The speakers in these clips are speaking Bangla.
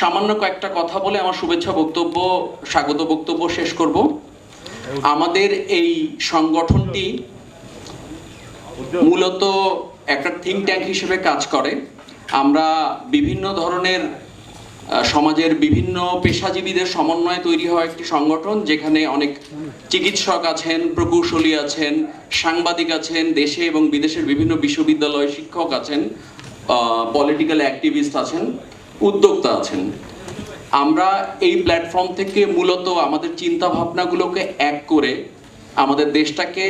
সামান্য কয়েকটা কথা বলে আমার শুভেচ্ছা বক্তব্য, স্বাগত বক্তব্য শেষ করব। আমাদের এই সংগঠনটি মূলত একটা থিঙ্ক ট্যাঙ্ক হিসেবে কাজ করে। আমরা বিভিন্ন ধরনের সমাজের বিভিন্ন পেশাজীবীদের সমন্বয়ে তৈরি হওয়া একটি সংগঠন, যেখানে অনেক চিকিৎসক আছেন, প্রকৌশলী আছেন, সাংবাদিক আছেন, দেশে এবং বিদেশের বিভিন্ন বিশ্ববিদ্যালয় শিক্ষক আছেন পলিটিক্যাল অ্যাক্টিভিস্ট আছেন। উদ্যোক্তা আছেন। আমরা এই প্ল্যাটফর্ম থেকে মূলত আমাদের চিন্তা ভাবনাগুলোকে এক করে আমাদের দেশটাকে,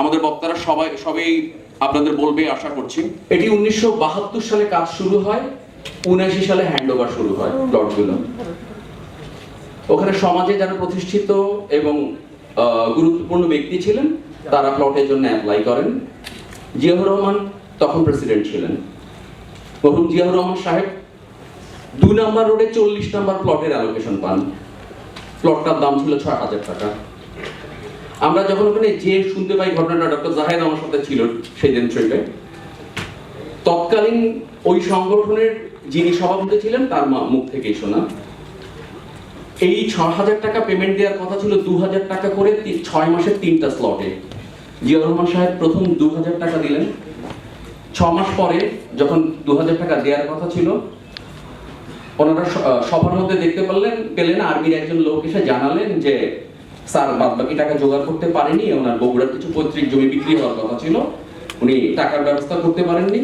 আমাদের বক্তারা সবাই সবাই আপনাদের বলবে, আশা করছি। এটি উনিশশো বাহাত্তর সালে কাজ শুরু হয়, উনআশি সালে হ্যান্ড ওভার শুরু হয় প্লটগুলো ওখানে সমাজে যারা প্রতিষ্ঠিত এবং গুরুত্বপূর্ণ ব্যক্তি ছিলেন, তারা প্লটের জন্য অ্যাপ্লাই করেন। জিয়াউর রহমান তখন প্রেসিডেন্ট ছিলেন। মরহুম জিয়াউর রহমান সাহেব দুই নাম্বার রোডে চল্লিশ নাম্বার প্লটের অ্যালোকেশন পান। প্লটটার দাম ছিল ছয় হাজার টাকা। আমরা যখন ওখানে যে শুনতে পাই ঘটনাটা, ডক্টর জাহেদ আমার সাথে ছিল সেই দিন ট্রিপে তৎকালীন ওই সংগঠনের যিনি সভাপতি ছিলেন, তার মুখ থেকেই শোনা। এই ছ হাজার টাকা পেমেন্ট দেওয়ার কথা ছিল দু হাজার টাকা করে ছয় মাসের তিনটা স্লটে জিয়াউর রহমান সাহেব প্রথম দু হাজার টাকা দিলেন। ছ মাস পরে যখন দু হাজার টাকা দেওয়ার কথা ছিল ওনারা স- আহ, সবার মধ্যে দেখতে পারলেন পেলেন আর্মির একজন লোক এসে জানালেন যে স্যার বাদ বাকি টাকা জোগাড় করতে পারেনি ওনার বগুড়ার কিছু পৈতৃক জমি বিক্রি হওয়ার কথা ছিল। উনি টাকার ব্যবস্থা করতে পারেননি।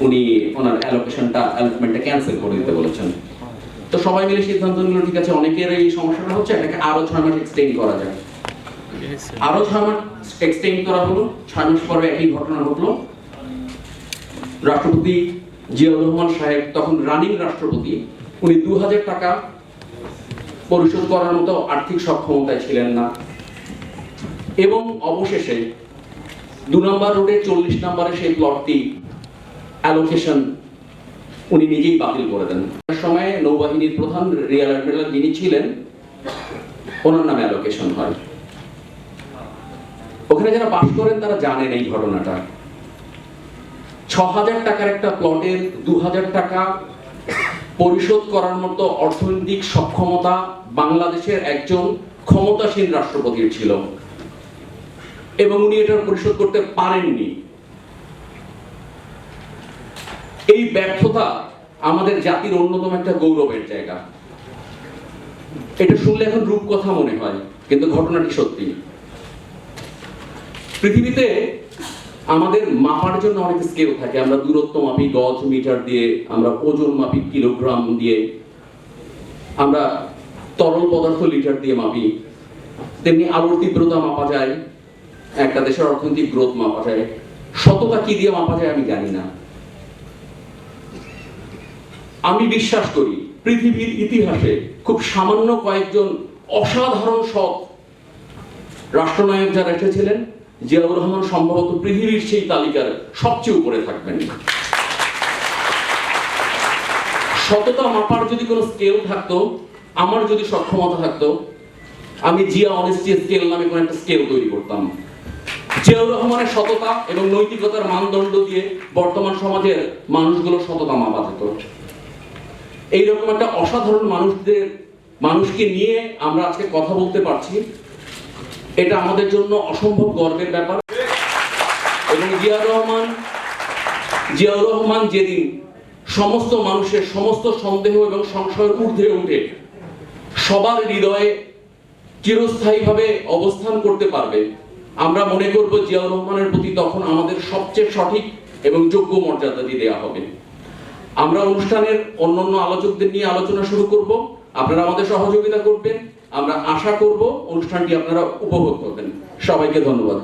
উনি ওনার অ্যালোকেশনটা অ্যালটমেন্টটা ক্যান্সেল করে দিতে বলেছেন। তো সবাই মিলে সিদ্ধান্ত নিল ঠিক আছে অনেকের এই সমস্যাটা হচ্ছে এটাকে আরও ছয় মাস এক্সটেন্ড করা যায় আরও ছয় মাস এক্সটেন্ড করা হলো। ছয় মাস পরে একই ঘটনা ঘটলো। রাষ্ট্রপতি জিয়াউর রহমান সাহেব তখন রানিং রাষ্ট্রপতি উনি দু হাজার টাকা পরিশোধ করার মতো আর্থিক সক্ষমতায় ছিলেন না। এবং অবশেষে দু নম্বর রোডে চল্লিশ নম্বরে সেই প্লটটি অ্যালোকেশন উনি নিজেই বাতিল করে দেন। সময় নৌবাহিনীর প্রধান রিয়াল অ্যাডমিরাল যিনি ছিলেন, ওনার নামে অ্যালোকেশন হয়। ওখানে যারা বাস করেন তারা জানেন এই ঘটনাটা। ছ হাজার টাকার একটা প্লটের দু হাজার টাকা পরিশোধ করার মতো অর্থনৈতিক সক্ষমতা বাংলাদেশের একজন ক্ষমতাসীন রাষ্ট্রপতির ছিল। এবং উনি এটা পরিশোধ করতে পারেননি। এই ব্যর্থতা আমাদের জাতির অন্যতম একটা গৌরবের জায়গা। এটা শুনলে এখন রূপকথা মনে হয়, কিন্তু ঘটনাটি সত্যি। পৃথিবীতে আমাদের মাপার জন্য অনেক স্কেল থাকে। আমরা দূরত্ব মাপি, গজ মিটার দিয়ে, আমরা ওজন মাপি কিলোগ্রাম দিয়ে। আমরা তরল পদার্থ লিটার দিয়ে মাপি। তেমনি আলোর তীব্রতা মাপা যায়, একটা দেশের অর্থনৈতিক গ্রোথ মাপা যায়। সততা কি দিয়ে মাপা যায় আমি জানি না। আমি বিশ্বাস করি, পৃথিবীর ইতিহাসে খুব সামান্য কয়েকজন অসাধারণ সৎ রাষ্ট্রনায়ক যারা এসেছিলেন জিয়াউর রহমান সম্ভবত পৃথিবীর সেই তালিকার সবচেয়ে উপরে থাকবেন। সততা মাপার যদি কোনো স্কেল থাকতো, আমার যদি সক্ষমতা থাকতো, আমি জিয়া অনেস্টি স্কেল নামে কোনো একটা স্কেল তৈরি করতাম। জিয়াউর রহমানের সততা এবং নৈতিকতার মানদণ্ড দিয়ে বর্তমান সমাজের মানুষগুলো সততা মাপা যেত। এইরকম একটা অসাধারণ মানুষদের, মানুষকে নিয়ে আমরা আজকে কথা বলতে পারছি। এটা আমাদের জন্য অসম্ভব গর্বের ব্যাপার। এবং জিয়া রহমান, জিয়াউর রহমান যেদিন সমস্ত মানুষের সমস্ত সন্দেহ এবং সংশয়ের ঊর্ধ্বে উঠে সবার হৃদয়ে চিরস্থায়ীভাবে অবস্থান করতে পারবে, আমরা মনে করব জিয়াউর রহমানের প্রতি তখন আমাদের সবচেয়ে সঠিক এবং যোগ্য মর্যাদাটি দেওয়া হবে। আমরা অনুষ্ঠানের অন্যান্য আলোচকদের নিয়ে আলোচনা শুরু করব। আপনারা আমাদের সহযোগিতা করবেন। আমরা আশা করব অনুষ্ঠানটি আপনারা উপভোগ করবেন। সবাইকে ধন্যবাদ।